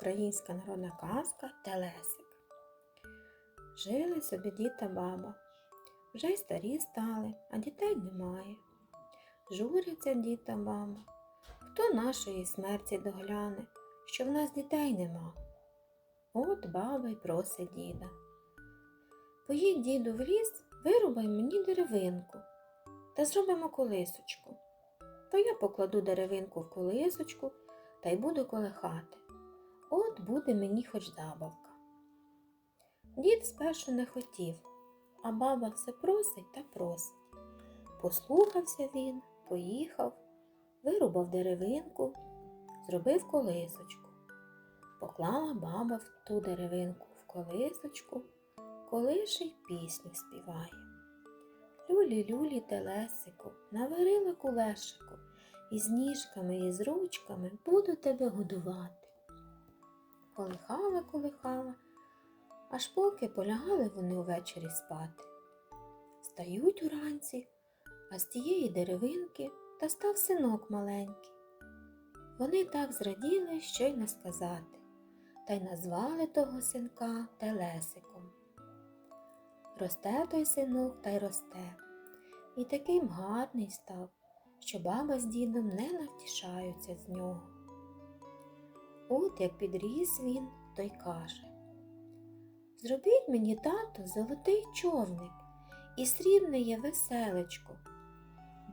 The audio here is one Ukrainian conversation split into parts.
Українська народна казка Телесик. Жили собі дід та баба. Вже й старі стали, а дітей немає. Журяться дід та баба. Хто нашої смерті догляне, що в нас дітей нема? От баба й просить діда. Поїдь, діду, в ліс, вирубай мені деревинку та зробимо колисочку. То я покладу деревинку в колисочку та й буду колихати. От буде мені хоч забавка. Дід спершу не хотів, а баба все просить та просить. Послухався він, поїхав, вирубав деревинку, зробив колисочку. Поклала баба в ту деревинку в колисочку, колише й пісню співає. Люлі, люлі, телесику, наварила кулешику, і з ніжками, і з ручками буду тебе годувати. Колихала, колихала, аж поки полягали вони увечері спати. Стають уранці, а з тієї деревинки та став синок маленький. Вони так зраділи, що й не сказати, та й назвали того синка Телесиком. Росте той синок та й росте, і таким гарний став, що баба з дідом не навтішаються з нього. От як підріс він, то й каже Зробіть мені, тато, золотий човник і срібне є веселечко.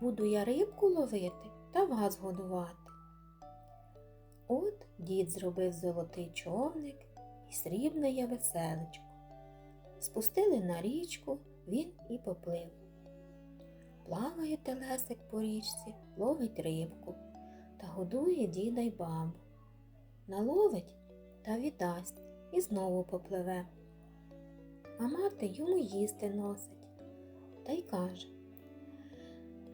Буду я рибку ловити та вас годувати. От дід зробив золотий човник і срібне є веселечко. Спустили на річку, він і поплив. Плаває телесик по річці, ловить рибку та годує діда й бабу. Наловить та віддасть і знову попливе. А мати йому їсти носить та й каже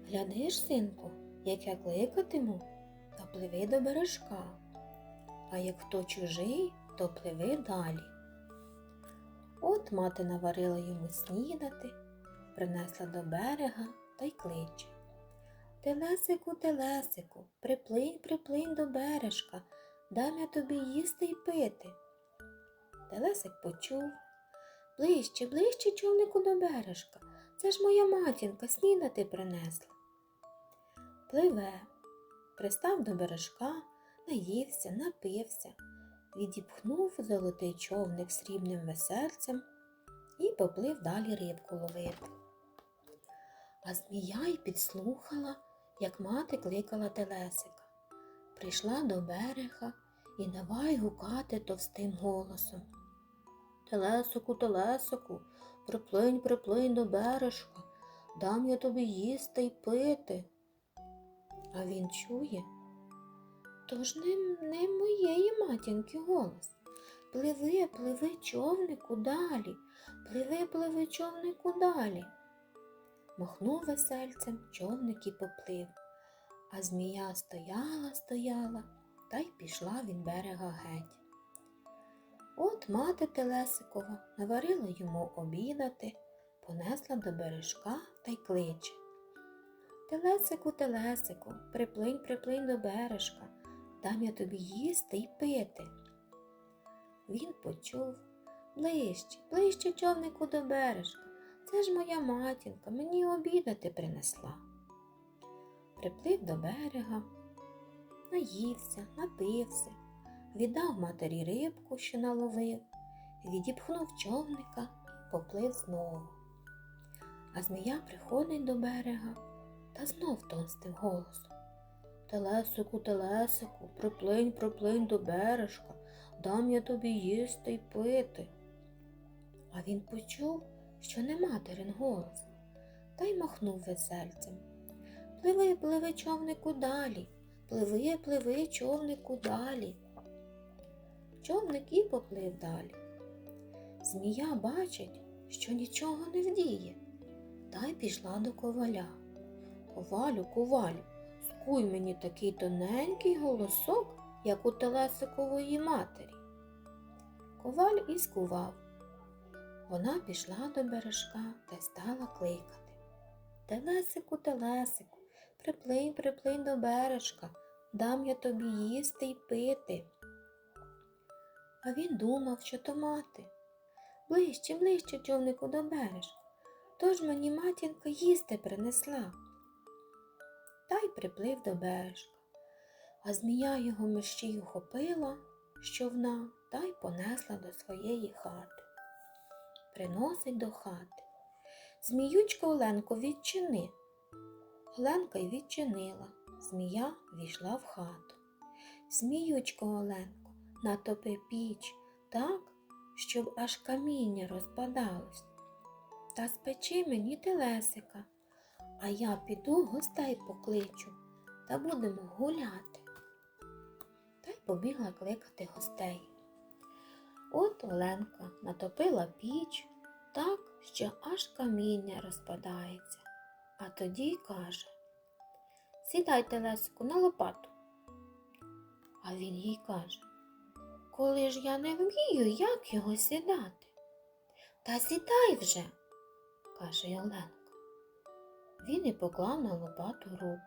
Глядиш, синку, як я кликатиму, то пливи до бережка, а як хто чужий, то пливи далі. От мати наварила йому снідати, принесла до берега та й кличе. Телесику, телесику, приплинь, приплинь до бережка, дам я тобі їсти й пити. Телесик почув. Ближче, ближче човнику до бережка. Це ж моя матінка снідати принесла. Пливе, пристав до бережка, наївся, напився, відіпхнув золотий човник срібним весельцем і поплив далі рибку ловити. А змія й підслухала, як мати кликала телесика. Прийшла до берега і давай гукати товстим голосом. Телесику, телесику, приплинь, приплинь до бережка, дам я тобі їсти й пити. А він чує, то ж не, не моєї матінки голос. Пливи, пливи, човнику далі, пливи, пливи, човнику далі. Махнув весельцем, човник і поплив, а змія стояла, стояла та й пішла від берега геть. От мати Телесикова наварила йому обідати, понесла до бережка та й кличе. Телесику, телесику, приплинь, приплинь до бережка, дам я тобі їсти й пити. Він почув ближче, ближче човнику до бережка. Це ж моя матінка, мені обідати принесла. Приплив до берега, наївся, напився, віддав матері рибку, що наловив, відіпхнув човника і поплив знову. А змія приходить до берега та знов тонстим голосом. Телесику, телесику, приплинь, приплинь до бережка, дам я тобі їсти й пити. А він почув, що не материн голос, та й махнув весельцем. Пливи, пливи, човнику далі, пливи, пливи, човнику далі. Човник і поплив далі. Змія бачить, що нічого не вдіє, та й пішла до коваля. Ковалю, ковалю, скуй мені такий тоненький голосок, як у телесикової матері. Коваль і скував. Вона пішла до бережка та стала кликати. Телесику, телесику, приплинь, приплинь до бережка, дам я тобі їсти й пити. А він думав, що то мати. Ближче, ближче, човнику до бережка. Тож мені матінка їсти принесла. Та й приплив до бережка. А змія його мерщій ухопила з човна та й понесла до своєї хати. Приносить до хати. Зміючка Оленко відчини. Оленка й відчинила. Змія війшла в хату. Зміючко Оленко, натопи піч так, щоб аж каміння розпадалось. Та спечи мені телесика, а я піду гостей покличу та будемо гуляти. Та й побігла кликати гостей. От Оленка натопила піч так, що аж каміння розпадається, а тоді каже Сідайте, Лесику, на лопату. А він їй каже Коли ж я не вмію, як його сідати? Та сідай вже, каже Оленка. Він і поклав на лопату руку.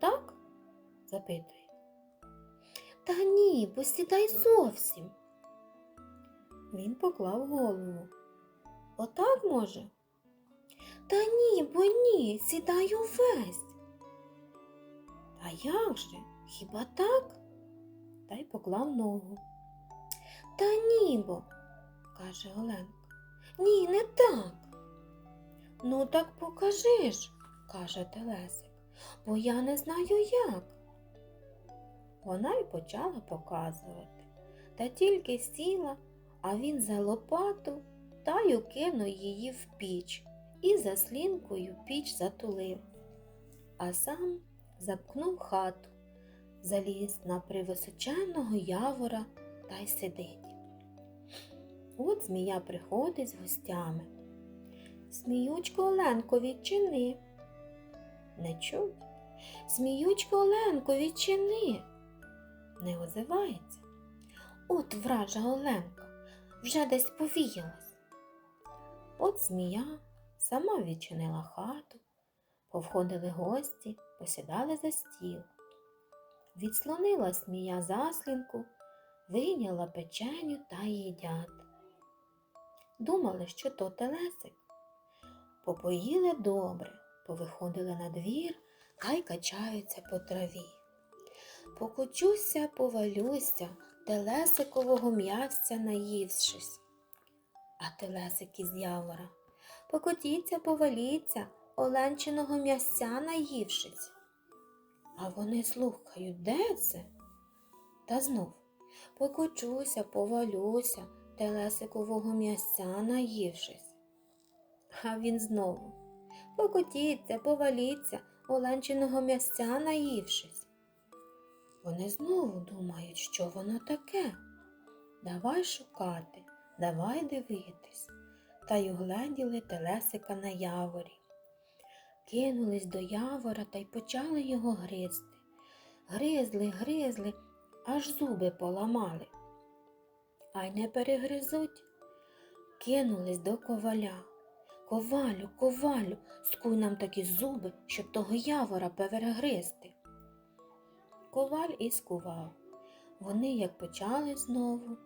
Так? запитує. Та ні, бо сідай зовсім. Він поклав голову. Отак може? Та ні, бо ні, сідай увесь. А як же? Хіба так? Та й поклав ногу. Та ні, бо, каже Оленка. Ні, не так. Ну так покажи ж, каже Телесик, бо я не знаю як. Вона й почала показувати, та тільки сіла, а він за лопату та й укинув її в піч і заслінкою піч затулив, а сам запкнув хату, заліз на привисоченого явора та й сидить. От змія приходить з гостями. Зміючко Оленко, відчини. Не чуть. Зміючко Оленко, відчини. Не озивається. От вража Оленка, вже десь повіялась. От змія сама відчинила хату, повходили гості, посідали за стіл. Відслонила змія заслінку, вийняла печеню та їдять. Думали, що то телесик. Попоїли добре, повиходили на двір та й качаються по траві. Покочуся, повалюся, телесикового м'ясця наївшись. А телесик із явора. Покотіться, поваліться, оленчиного м'ясця наївшись. А вони слухають, де це? Та знов покочуся, повалюся, телесикового м'ясця наївшись. А він знову покотіться, поваліться, оленчиного м'ясця наївшись. Вони знову думають, що воно таке. Давай шукати, давай дивитись. Та й угледіли телесика на яворі. Кинулись до явора та й почали його гризти. Гризли, гризли, аж зуби поламали. А й не перегризуть. Кинулись до коваля. Ковалю, ковалю, скуй нам такі зуби, щоб того явора перегризти. Коваль і скував. Вони, як почали знову,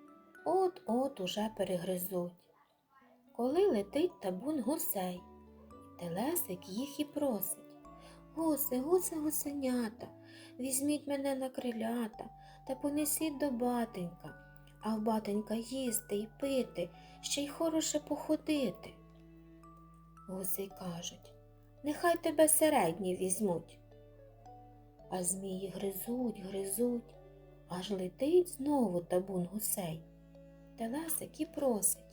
от-от уже перегризуть. Коли летить табун гусей, телесик їх і просить. Гуси, гуси, гусенята, візьміть мене на крилята та понесіть до батенька, а в батенька їсти й пити, ще й хороше походити. Гуси кажуть, нехай тебе середні візьмуть. А змії гризуть, гризуть, аж летить знову табун гусей. Телесик і просить.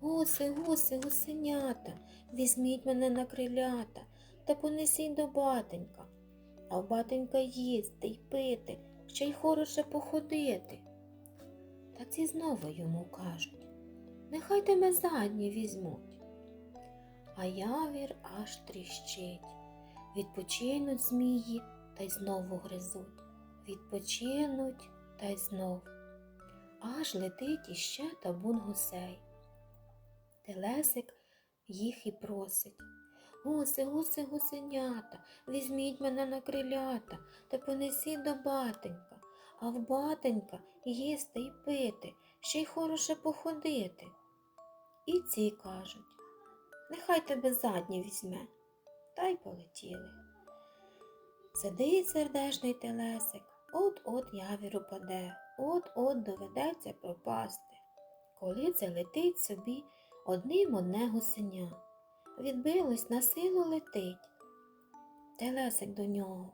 Гуси, гуси, гусенята, візьміть мене на крилята та понесіть до батенька, а в батенька їсти й пити, ще й хороше походити. Та ці знову йому кажуть, нехай тебе задні візьмуть. А явір аж тріщить. Відпочинуть змії та й знову гризуть. Відпочинуть та й знов. Аж летить іще табун гусей. Телесик їх і просить. Гуси, гуси, гусенята, візьміть мене на крилята та понесіть до батенька, а в батенька їсти й пити, ще й хороше походити. І ці кажуть, нехай тебе задні візьме, та й полетіли. Сидить сердешний телесик, от-от явір упаде, от-от доведеться пропасти. Коли це летить собі одним одне гусеня, відбилось на силу летить. Телесик до нього.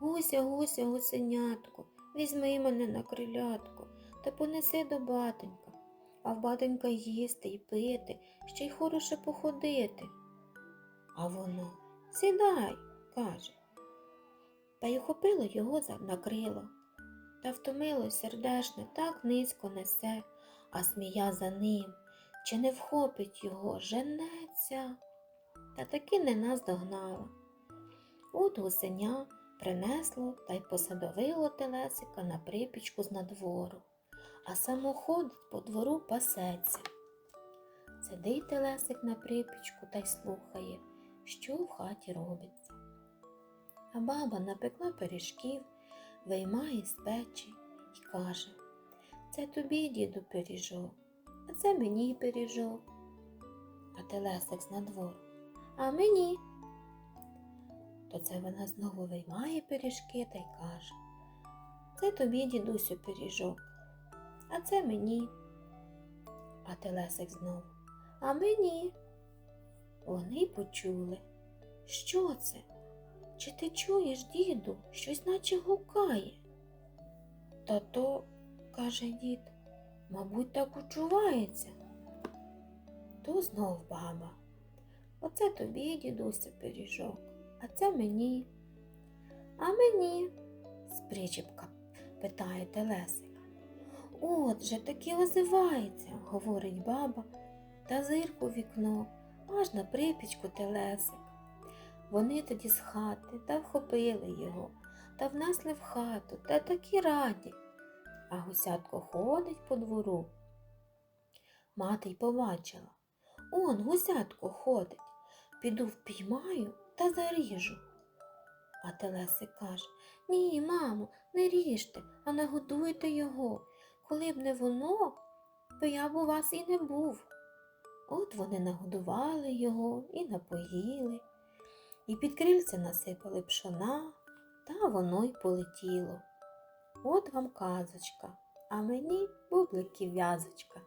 Гуся, гуся, гусенятко, візьми мене на крилятко та понеси до батенька, а в батенька їсти й пити, ще й хороше походити. А воно сідай, каже. Та й ухопило його на крило. Та втомило сердешне так низько несе, а смія за ним, чи не вхопить його, женеться, та таки не наздогнала. От гусеня принесло та й посадовило телесика на припічку з надвору, а само ходить по двору пасеться. Сидить телесик на припічку та й слухає, що в хаті робиться. А баба напекла пиріжків, виймає з печі й каже Це тобі, діду, пиріжок, а це мені пиріжок. А телесик з надвору. А мені. То це вона знову виймає пиріжки та й каже Це тобі, дідусю, пиріжок, а це мені. А телесик знову. А мені. Вони почули. Що це? Чи ти чуєш, діду, щось наче гукає? Та то, каже дід, мабуть, так учувається. То знов баба. Оце тобі, дідуся, пиріжок, а це мені. А мені? з причіпка питає телесик. Отже, таки озивається, говорить баба, та зирку вікно, аж на припічку телесик. Вони тоді з хати та вхопили його та внесли в хату та такі раді. А гусятко ходить по двору. Мати й побачила. Он гусятко ходить. Піду впіймаю та заріжу. А Телесик каже Ні, мамо, не ріжте, а нагодуйте його. Коли б не воно, то я б у вас і не був. От вони нагодували його і напоїли і під крильця насипали пшона, та воно й полетіло. От вам казочка, а мені бублики в'язочка.